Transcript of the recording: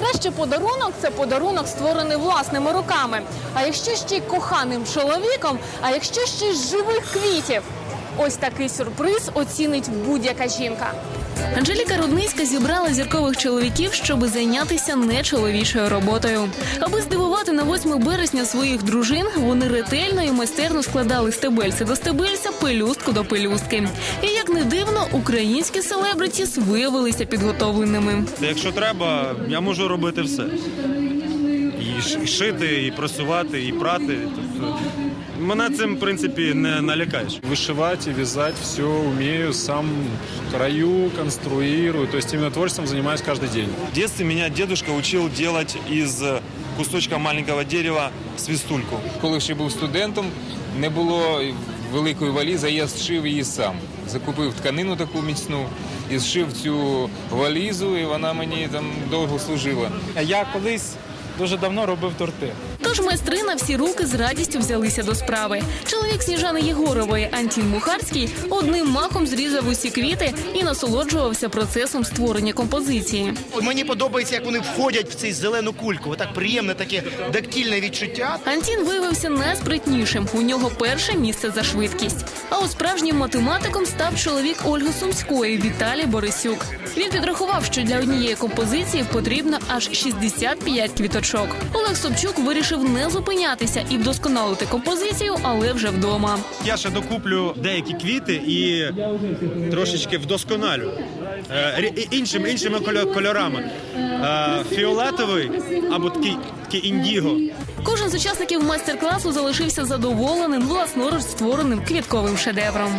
найкращий подарунок це подарунок, створений власними руками. А якщо ще й коханим чоловіком, а якщо ще й з живих квітів. Ось такий сюрприз оцінить будь-яка жінка. Анжеліка Рудницька зібрала зіркових чоловіків, щоб зайнятися нечоловічою роботою. Аби здивувати на 8 березня своїх дружин, вони ретельно і майстерно складали стебельце до стебельця, пелюстку до пелюстки. І як не дивно, українські селебритіс виявилися підготовленими. Якщо треба, я можу робити все. І шити, і прасувати, і прати. Тобто, мене цим, в принципі, не налякаєш. Вышивать и вязать все умею, сам краю, конструирую. То есть именно творчеством занимаюсь каждый день. В детстве меня дедушка учил делать из кусочка маленького дерева свистульку. Коли ще був студентом, не було великої валізи, я зшив її сам. Закупив тканину таку міцну і зшив цю валізу, і вона мені там довго служила. Я колись дуже давно робив торти. Тож майстри на всі руки з радістю взялися до справи. Чоловік Сніжани Єгорової Антін Мухарський одним махом зрізав усі квіти і насолоджувався процесом створення композиції. Мені подобається, як вони входять в цю зелену кульку. Отак приємне таке тактильне відчуття. Антін виявився найспритнішим. У нього перше місце за швидкість. А от справжнім математиком став чоловік Ольги Сумської Віталій Борисюк. Він підрахував, що для однієї композиції потрібно аж 65 квіточок. Олег Собчук вирішив не зупинятися і вдосконалити композицію, але вже вдома. Я ще докуплю деякі квіти і трошечки вдосконалю. Е, іншими, іншими кольорами. Е, Фіолетовий або такий, такий індіго. Кожен з учасників майстер-класу залишився задоволеним власноруч створеним квітковим шедевром.